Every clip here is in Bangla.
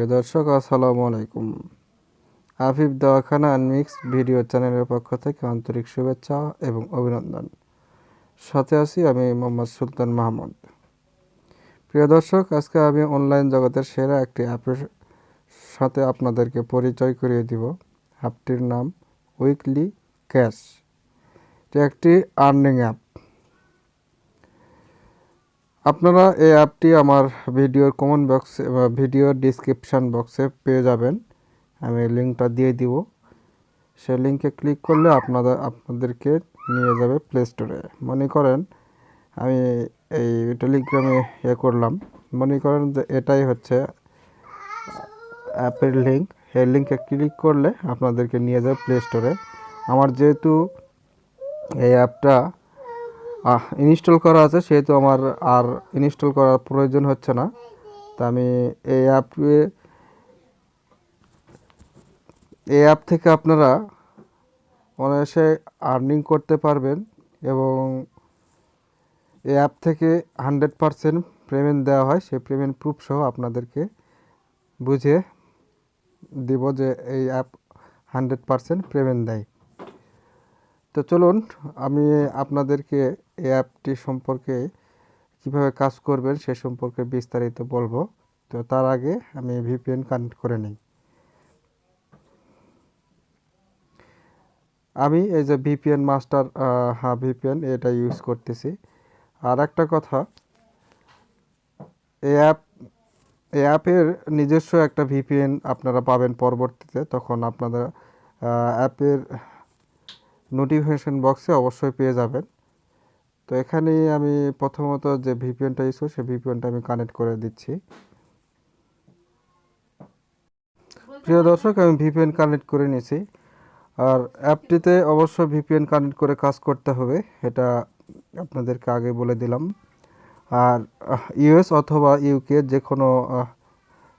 প্রিয় দর্শক, আসসালামু আলাইকুম। আফিফ দাওয়াখানা আনমিক্স ভিডিও চ্যানেলের পক্ষ থেকে আন্তরিক শুভেচ্ছা এবং অভিনন্দন। সাথে আছি আমি মোহাম্মদ সুলতান মাহমুদ। প্রিয় দর্শক, আজকে আমি অনলাইন জগতের সেরা একটি অ্যাপের সাথে আপনাদেরকে পরিচয় করিয়ে দিব। অ্যাপটির নাম উইকলি ক্যাশ এটি একটি আর্নিং অ্যাপ আপনারা এই অ্যাপটি আমার ভিডিওর কমেন্ট বক্সে বা ভিডিওর ডিসক্রিপশান বক্সে পেয়ে যাবেন। আমি লিঙ্কটা দিয়ে দিব। সেই লিঙ্কে ক্লিক করলে আপনাদের আপনাদেরকে নিয়ে যাবে প্লে স্টোরে মনে করেন আমি এই টেলিগ্রামে ইয়ে করলাম। মনে করেন যে এটাই হচ্ছে অ্যাপের লিঙ্ক এই লিঙ্কে ক্লিক করলে আপনাদেরকে নিয়ে যাবে প্লে স্টোরে আমার যেহেতু এই অ্যাপটা ইনস্টল করা আছে, সেহেতু আমার আর ইনস্টল করার প্রয়োজন হচ্ছে না। তা আমি এই অ্যাপে, এই অ্যাপ থেকে আপনারা অনায়াসে আর্নিং করতে পারবেন এবং এই অ্যাপ থেকে হান্ড্রেড পারসেন্ট পেমেন্ট দেওয়া হয়। সেই পেমেন্ট প্রুফ সহ আপনাদেরকে বুঝে দিব যে এই অ্যাপ হান্ড্রেড পারসেন্ট পেমেন্ট দেয়। তো চলুন, আমি আপনাদেরকে এই অ্যাপটি সম্পর্কে কীভাবে কাজ করবেন সে সম্পর্কে বিস্তারিত বলব। তো তার আগে আমি ভিপিএন কানেক্ট করে নিই। আমি এই যে ভিপিএন মাস্টার হ্যাঁ ভিপিএন এটা ইউজ করতেছি। আর একটা কথা, এই অ্যাপ, এই অ্যাপের নিজস্ব একটা ভিপিএন আপনারা পাবেন পরবর্তীতে। তখন আপনারা অ্যাপের নোটিফিকেশন বক্সে অবশ্যই পেয়ে যাবেন। তো এখানেই আমি প্রথমত যে ভিপিএনটা ইউজ করি সেই ভিপিএনটা আমি কানেক্ট করে দিচ্ছি। প্রিয় দর্শক আমি ভিপিএন কানেক্ট করে নিয়েছি। আর অ্যাপটিতে অবশ্যই ভিপিএন কানেক্ট করে কাজ করতে হবে এটা আপনাদেরকে আগে বলে দিলাম। আর ইউএস অথবা ইউকে যে কোনো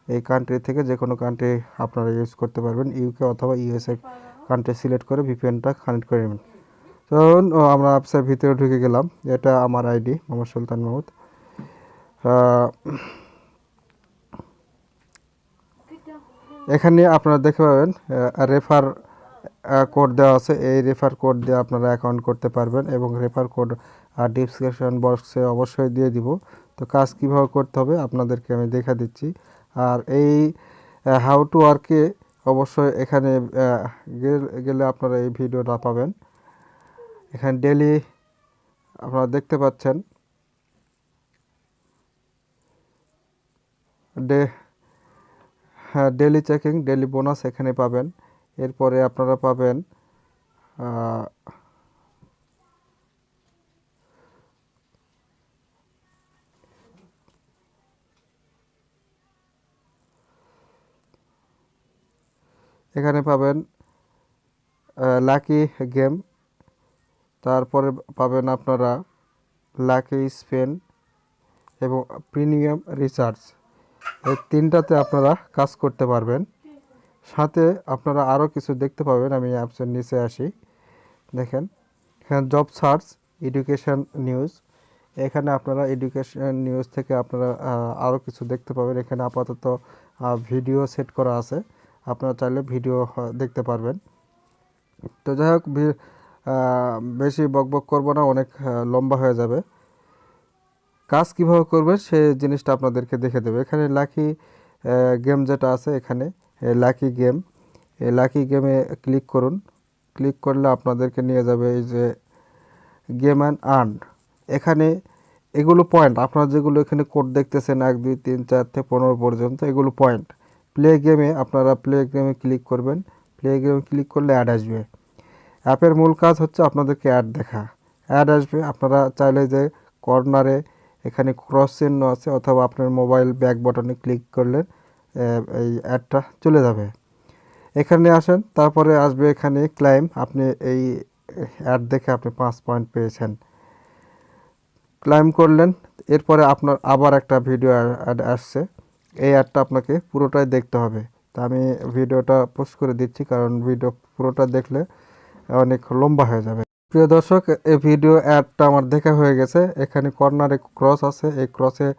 এই কান্ট্রি থেকে যে কোনো কান্ট্রি আপনারা ইউজ করতে পারবেন। ইউকে অথবা ইউএসএ কান্ট্রি সিলেক্ট করে ভিপিএনটা কানেক্ট করে নেবেন। ধরুন আমরা অ্যাপসের ভিতরে ঢুকে গেলাম। এটা আমার আইডি, মোহাম্মদ সুলতান মাহমুদ। এখানে আপনারা দেখতে পাবেন রেফার কোড দেওয়া আছে। এই রেফার কোড দিয়ে আপনারা অ্যাকাউন্ট করতে পারবেন এবং রেফার কোড ডিসক্রিপশন বক্সে অবশ্যই দিয়ে দিব। তো কাজ কীভাবে করতে হবে আপনাদেরকে আমি দেখা দিচ্ছি। আর এই হাউ টু ওয়ার্কে অবশ্যই এখানে গেলে আপনারা এই ভিডিওটা পাবেন। এখানে ডেলি আপনারা দেখতে পাচ্ছেন। ডে হ্যাঁ ডেলি চেকিং ডেলি বোনাস এখানে পাবেন। এরপরে আপনারা পাবেন এখানে পাবেন লাকি গেম তারপরে পাবেন আপনারা লাকি স্পেন এবং প্রিমিয়াম রিচার্জ। এই তিনটাতে আপনারা কাজ করতে পারবেন। সাথে আপনারা আরও কিছু দেখতে পাবেন, আমি অ্যাপসের নিচে আসি। দেখেন, এখানে জব সার্চ এডুকেশন নিউজ এখানে আপনারা এডুকেশন নিউজ থেকে আপনারা আরও কিছু দেখতে পাবেন। এখানে আপাতত ভিডিও সেট করা আছে। আপনারা চাইলে ভিডিও দেখতে পারবেন। তো যাই হোক বেশি বকবক করব না, অনেক লম্বা হয়ে যাবে। কাজ কীভাবে করবে সে জিনিসটা আপনাদেরকে দেখে দেবে। এখানে লাকি গেম যেটা আছে এখানে লাকি গেম লাকি গেমে ক্লিক করুন। ক্লিক করলে আপনাদেরকে নিয়ে যাবে এই যে গেম অ্যান্ড আর্ন এখানে এগুলো পয়েন্ট আপনারা যেগুলো এখানে কোড দেখতেছেন, এক, দুই, তিন, চার থেকে পনেরো পর্যন্ত, এগুলো পয়েন্ট প্লে গেমে আপনারা প্লে গেমে ক্লিক করবেন। প্লে গেমে ক্লিক করলে অ্যাড আসবে। অ্যাপের মূল কাজ হচ্ছে আপনাদেরকে অ্যাড দেখা। অ্যাড আসবে, আপনারা চাইলে যে কর্নারে এখানে ক্রস চিহ্ন আছে অথবা আপনার মোবাইল ব্যাক বটনে ক্লিক করলে এই অ্যাডটা চলে যাবে। এখানে আসেন, তারপরে আসবে এখানে ক্লাইম আপনি এই অ্যাড দেখে আপনি পাঁচ পয়েন্ট পেয়েছেন। ক্লাইম করলেন, এরপরে আপনার আবার একটা ভিডিও অ্যাড আসছে। এই অ্যাডটা আপনাকে পুরোটাই দেখতে হবে। তা আমি ভিডিওটা পোস্ট করে দিচ্ছি, কারণ ভিডিও পুরোটা দেখলে অনেক লম্বা হয়ে যাবে। প্রিয় দর্শক, এই ভিডিও অ্যাডটা আমার দেখা হয়ে গেছে। এখানে কর্নারে ক্রস আছে। এই ক্রসে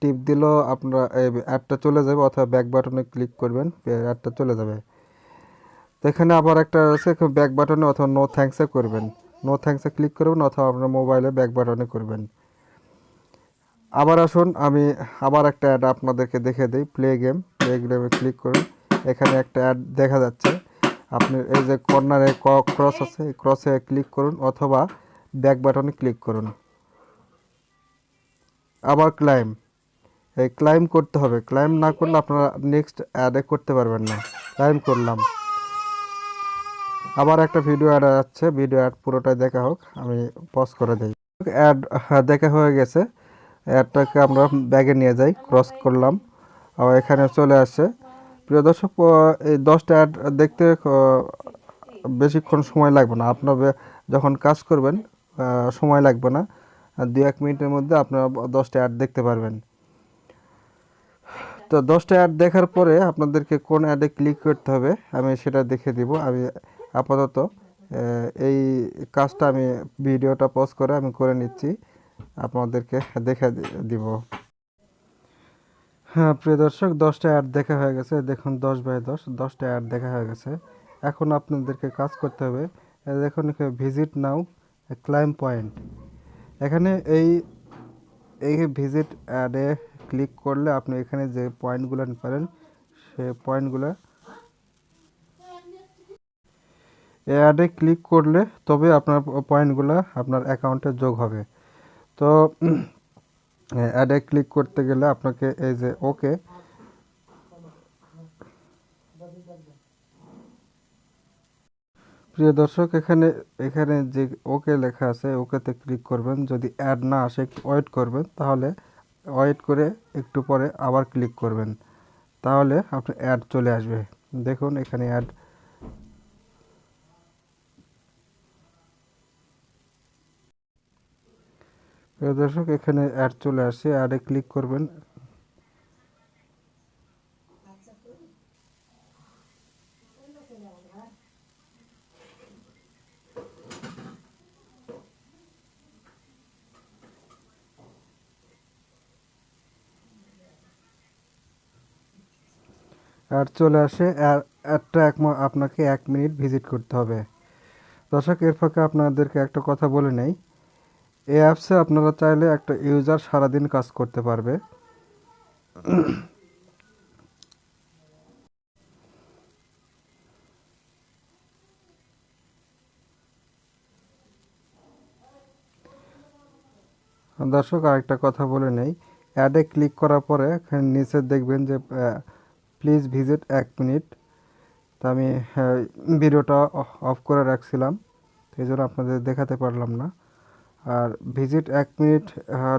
টিপ দিলেও আপনারা এই অ্যাডটা চলে যাবে অথবা ব্যাক বাটনে ক্লিক করবেন অ্যাডটা চলে যাবে। তো এখানে আবার একটা আছে ব্যাক বাটনে অথবা নো থ্যাঙ্কসে করবেন। নো থ্যাঙ্কসে ক্লিক করবেন অথবা আপনার মোবাইলে ব্যাক বাটনে করবেন। আবার আসুন, আমি আবার একটা অ্যাড আপনাদেরকে দেখে দিই, প্লে গেম। প্লে গেমে ক্লিক করুন। এখানে একটা অ্যাড দেখা যাচ্ছে। আপনি এই যে কর্নারে ক্রস আছে, এই ক্রসে ক্লিক করুন অথবা ব্যাক বাটনে ক্লিক করুন। আবার ক্লাইম এই ক্লাইম করতে হবে। ক্লাইম না করলে আপনারা নেক্সট অ্যাডে করতে পারবেন না। ক্লাইম করলাম। আবার একটা ভিডিও অ্যাড যাচ্ছে ভিডিও অ্যাড পুরোটাই দেখা হোক। আমি পজ করে দিই। অ্যাড দেখা হয়ে গেছে। অ্যাডটাকে আমরা ব্যাগে নিয়ে যাই। ক্রস করলাম। আবার এখানে চলে আসছে প্রিয় দর্শক এই দশটা অ্যাড দেখতে বেশিক্ষণ সময় লাগবে না। আপনার যখন কাজ করবেন সময় লাগবে না। দু এক মিনিটের মধ্যে আপনারা দশটা অ্যাড দেখতে পারবেন। তো দশটা অ্যাড দেখার পরে আপনাদেরকে কোন অ্যাডে ক্লিক করতে হবে, আমি সেটা দেখে দিব। আমি আপাতত এই কাজটা আমি, ভিডিওটা পজ করে আমি করে নিচ্ছি। আপনাদেরকে দেখে দিব। হ্যাঁ প্রিয় দর্শক, দশটা অ্যাড দেখা হয়ে গেছে। দেখুন, দশ বাই দশ, দশটা অ্যাড দেখা হয়ে গেছে। এখন আপনাদেরকে কাজ করতে হবে দেখুন ভিজিট নাও ক্লাইম পয়েন্ট এখানে এই এই ভিজিট অ্যাডে ক্লিক করলে আপনি এখানে যে পয়েন্টগুলো পারেন, সে পয়েন্টগুলো এই অ্যাডে ক্লিক করলে তবে আপনার পয়েন্টগুলো আপনার অ্যাকাউন্টে যোগ হবে। তো অ্যাডে ক্লিক করতে গেলে আপনাকে এই যে ওকে প্রিয় দর্শক, এখানে এখানে যে ওকে লেখা আছে ওকেতে ক্লিক করবেন। যদি অ্যাড না আসে ওয়েট করবেন, তাহলে ওয়েট করে একটু পরে আবার ক্লিক করবেন। তাহলে আপনার অ্যাড চলে আসবে। দেখুন, এখানে অ্যাড প্রিয় দর্শক, এখানে অ্যাড চলে আসছে। অ্যাডে ক্লিক করবেন। অ্যাড চলে আসে। অ্যা- অ্যাডটা এক আপনাকে এক মিনিট ভিজিট করতে হবে। দর্শক, এর ফাঁকে আপনাদেরকে একটা কথা বলে নেই। এই অ্যাপসে আপনারা চাইলে একটা ইউজার সারাদিন কাজ করতে পারবে। দর্শক, আরেকটা কথা বলে নেই। অ্যাডে ক্লিক করার পরে নিচে দেখবেন যে প্লিজ ভিজিট এক মিনিট। তা আমি ভিডিওটা অফ করে রাখছিলাম। এই জন্য আপনাদের দেখাতে পারলাম না। আর ভিজিট এক মিনিট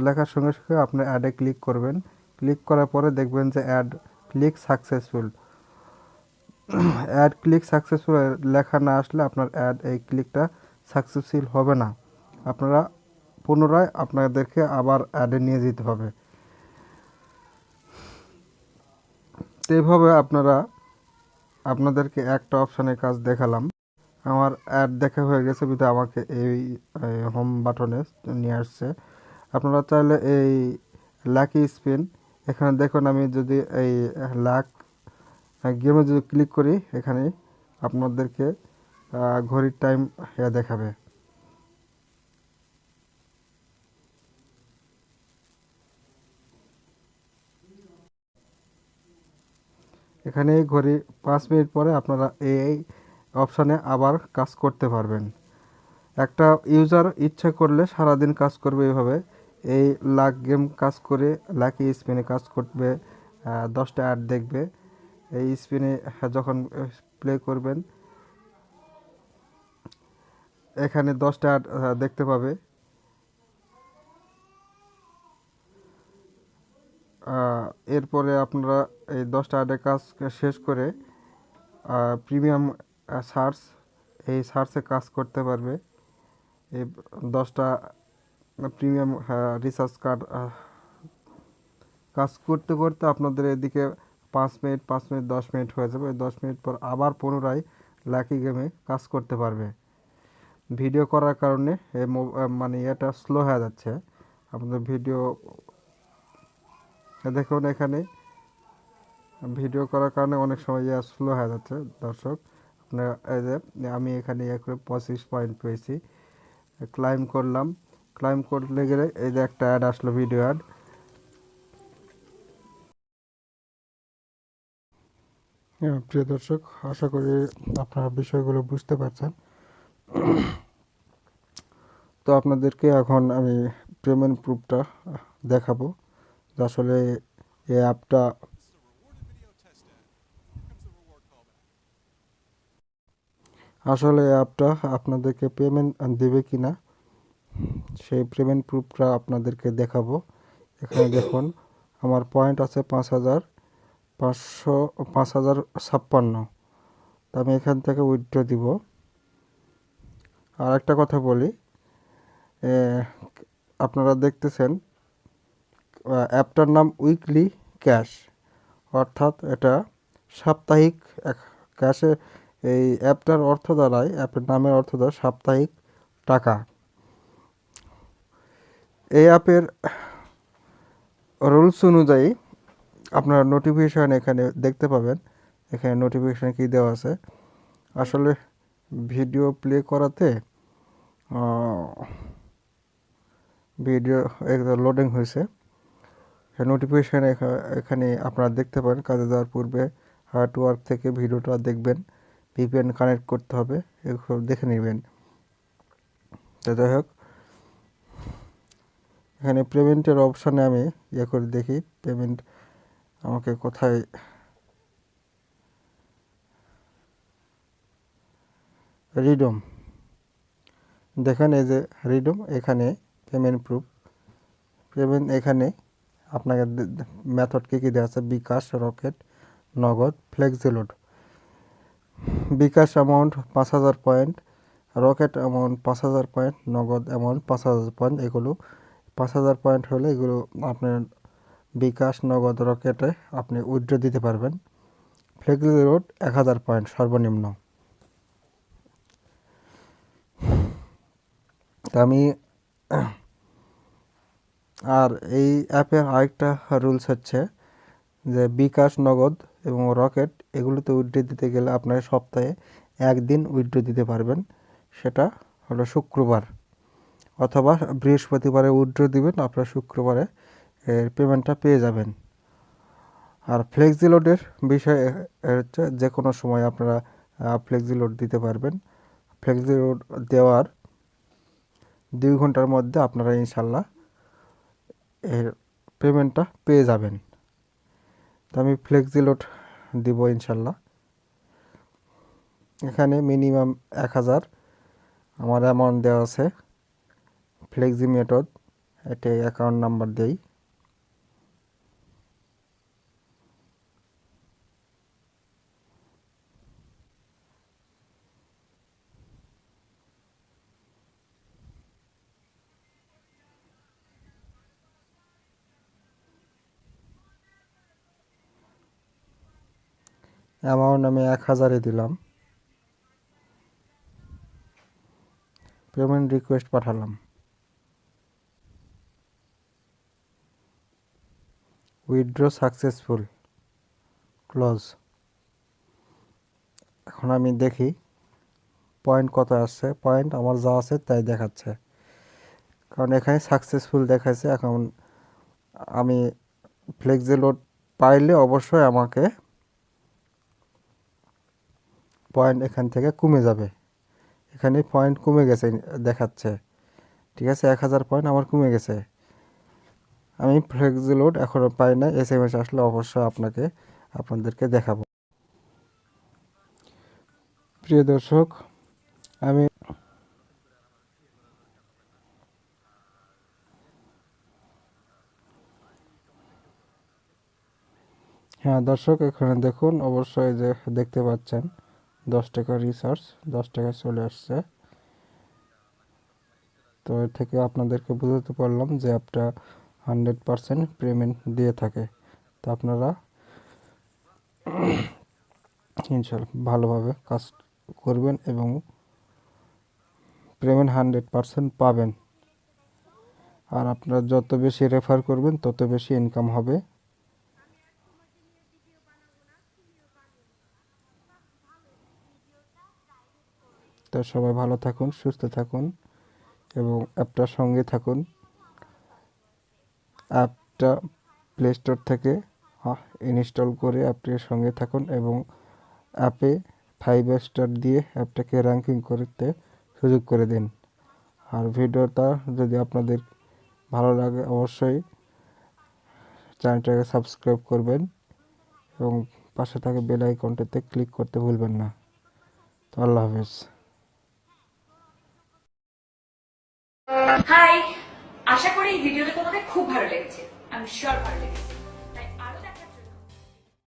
লেখার সঙ্গে সঙ্গে আপনি অ্যাডে ক্লিক করবেন। ক্লিক করার পরে দেখবেন যে ad click successful ad click successful লেখা না আসলে আপনার অ্যাড এই ক্লিকটা সাকসেসফুল হবে না। আপনারা পুনরায় আপনাদেরকে আবার অ্যাডে নিয়ে যেতে হবে। তো এইভাবে আপনারা, আপনাদেরকে একটা অপশানের কাজ দেখালাম। আমার অ্যাড দেখা হয়ে গেছে বিধে আমাকে এই হোম বাটনে নিয়ে আসছে। আপনারা চাইলে এই লাকি স্পিন এখানে দেখুন আমি যদি এই লাক গেমে যদি ক্লিক করি, এখানে আপনাদেরকে ঘড়ির টাইম দেখাবে। এখানে ঘড়ি পাঁচ মিনিট পরে আপনারা এই অপশানে আবার কাজ করতে পারবেন। একটা ইউজার ইচ্ছা করলে সারাদিন কাজ করবে এইভাবে এই লাক গেম কাজ করে, লাকি স্পিনে কাজ করবে দশটা অ্যাড দেখবে। এই স্পিনে যখন প্লে করবেন, এখানে দশটা অ্যাড দেখতে পাবে। এরপরে আপনারা এই দশটা অ্যাডে কাজ শেষ করে প্রিমিয়াম সার্চ এই সার্চে কাজ করতে পারবে। এই দশটা প্রিমিয়াম রিচার্জ কার্ড কাজ করতে করতে আপনাদের এদিকে পাঁচ মিনিট পাঁচ মিনিট, দশ মিনিট হয়ে যাবে। দশ মিনিট পর আবার পুনরায় লাকি গেমে কাজ করতে পারবে। ভিডিও করার কারণে মানে এটা স্লো হয়ে যাচ্ছে। আপনাদের ভিডিও দেখুন এখানে, ভিডিও করার কারণে অনেক সময় ইয়ে স্লো হয়ে যাচ্ছে, দর্শক। আপনার আমি এখানে করে পঁচিশ পয়েন্ট পেয়েছি। ক্লাইম করলাম। ক্লাইম করলে গেলে এই যে একটা অ্যাড আসলো ভিডিও অ্যাড হ্যাঁ প্রিয় দর্শক, আশা করি আপনারা বিষয়গুলো বুঝতে পারছেন। তো আপনাদেরকে এখন আমি পেমেন্ট প্রুফটা দেখাবো। আসলে এই অ্যাপটা আসলে অ্যাপটা আপনাদেরকে পেমেন্ট দেবে কি না সেই পেমেন্ট প্রুফটা আপনাদেরকে দেখাবো। এখানে দেখুন, আমার পয়েন্ট আছে পাঁচ হাজার পাঁচশো, পাঁচ হাজার ছাপ্পান্ন। আমি এখান থেকে উইথড্র দিব। আর একটা কথা বলি আপনারা দেখতেছেন অ্যাপটার নাম উইকলি ক্যাশ অর্থাৎ এটা সাপ্তাহিক ক্যাশে এই অ্যাপটার অর্থ দাঁড়ায়, অ্যাপের নামের অর্থ দাঁড়ায় সাপ্তাহিক টাকা। এই অ্যাপের রুলস অনুযায়ী আপনারা নোটিফিকেশান এখানে দেখতে পাবেন। এখানে নোটিফিকেশান কী দেওয়া আছে? আসলে ভিডিও প্লে করাতে ভিডিও লোডিং হয়েছে। নোটিফিকেশান এখানে আপনারা দেখতে পারেন, কাজে যাওয়ার পূর্বে হার্ডওয়ার্ক থেকে ভিডিওটা দেখবেন। ভিপিএন কানেক্ট করতে হবে, এগুলো দেখে নেবেন। তো যাই হোক, এখানে পেমেন্টের অপশানে আমি ইয়ে করে দেখি পেমেন্ট আমাকে কোথায় রিডম দেখেন এই যে রিডম এখানে পেমেন্ট প্রুফ পেমেন্ট এখানে আপনাকে মেথড কী কী দেওয়া আছে? বিকাশ, রকেট, নগদ ফ্লেক্সিলোড বিকাশ অ্যামাউন্ট পাঁচ হাজার পয়েন্ট রকেট অ্যামাউন্ট পাঁচ হাজার পয়েন্ট নগদ অ্যামাউন্ট পাঁচ হাজার পয়েন্ট এগুলো পাঁচ হাজার পয়েন্ট হলে এগুলো আপনার বিকাশ, নগদ রকেটে আপনি উইথড্র দিতে পারবেন। ফ্লেক্সি রোড এক হাজার পয়েন্ট সর্বনিম্ন। আমি আর এই অ্যাপের আরেকটা রুলস হচ্ছে যে বিকাশ, নগদ এবং রকেট এগুলোতে উইথড্র দিতে গেলে আপনার সপ্তাহে একদিন উইথড্র দিতে পারবেন। সেটা হলো শুক্রবার অথবা বৃহস্পতিবারে উইথড্র দিবেন, আপনার শুক্রবারে এর পেমেন্টটা পেয়ে যাবেন। আর ফ্লেক্সি লোডের বিষয় হচ্ছে যে কোনো সময় আপনারা ফ্লেক্সি লোড দিতে পারবেন। ফ্লেক্সি লোড দেওয়ার দুই ঘণ্টার মধ্যে আপনারা ইনশাল্লাহ এর পেমেন্টটা পেয়ে যাবেন। তো আমি ফ্লেক্সি লোড দিব ইনশাল্লাহ। এখানে মিনিমাম এক হাজার। আমার অ্যামাউন্ট দেওয়া আছে। ফ্লেক্সি মেথড এটা অ্যাকাউন্ট নাম্বার দেই। অ্যামাউন্ট আমি এক হাজারে দিলাম। পেমেন্ট রিকোয়েস্ট পাঠালাম। উইথড্র সাকসেসফুল ক্লোজ এখন আমি দেখি পয়েন্ট কত আসছে? পয়েন্ট আমার যা আছে তাই দেখাচ্ছে। কারণ এখানে সাকসেসফুল দেখাচ্ছে এখন আমি ফ্লেক্সি লোড পাইলে অবশ্যই আমাকে পয়েন্ট এখান থেকে কমে যাবে। এখানে পয়েন্ট কমে গেছে, দেখাচ্ছে। ঠিক আছে, এক হাজার পয়েন্ট আমার কমে গেছে। আমি ফ্লেক্স লোড এখনও পাই না এস এম এস আসলে অবশ্যই আপনাকে, আপনাদেরকে দেখাবো। প্রিয় দর্শক, আমি হ্যাঁ দর্শক, এখানে দেখুন, অবশ্যই যে দেখতে পাচ্ছেন। দশ টাকা রিসার্চ দশ টাকা চলে আসছে। তো এর থেকে আপনাদেরকে বুঝতে পারলাম যে অ্যাপটা হান্ড্রেড পারসেন্ট পেমেন্ট দিয়ে থাকে। তো আপনারা ইনশাল্লাহ ভালোভাবে কাজ করবেন এবং পেমেন্ট হান্ড্রেড পারসেন্ট পাবেন। আর আপনারা যত বেশি রেফার করবেন, তত বেশি ইনকাম হবে। তো সবাই ভালো থাকুন, সুস্থ থাকুন এবং অ্যাপটার সঙ্গে থাকুন। অ্যাপটা প্লে স্টোর থেকে ইনস্টল করে অ্যাপটির সঙ্গে থাকুন এবং অ্যাপে ফাইভ স্টার দিয়ে অ্যাপটাকে র্যাঙ্কিং করতে সুযোগ করে দিন। আর ভিডিওটা যদি আপনাদের ভালো লাগে, অবশ্যই চ্যানেলটাকে সাবস্ক্রাইব করবেন এবং পাশে থাকা বেল আইকনটাতে ক্লিক করতে ভুলবেন না। তো আল্লাহ হাফেজ। হাই আশা করি এই ভিডিওটা তোমাদের খুব ভালো লেগেছে। আমি শিওর ভালো লেগেছে।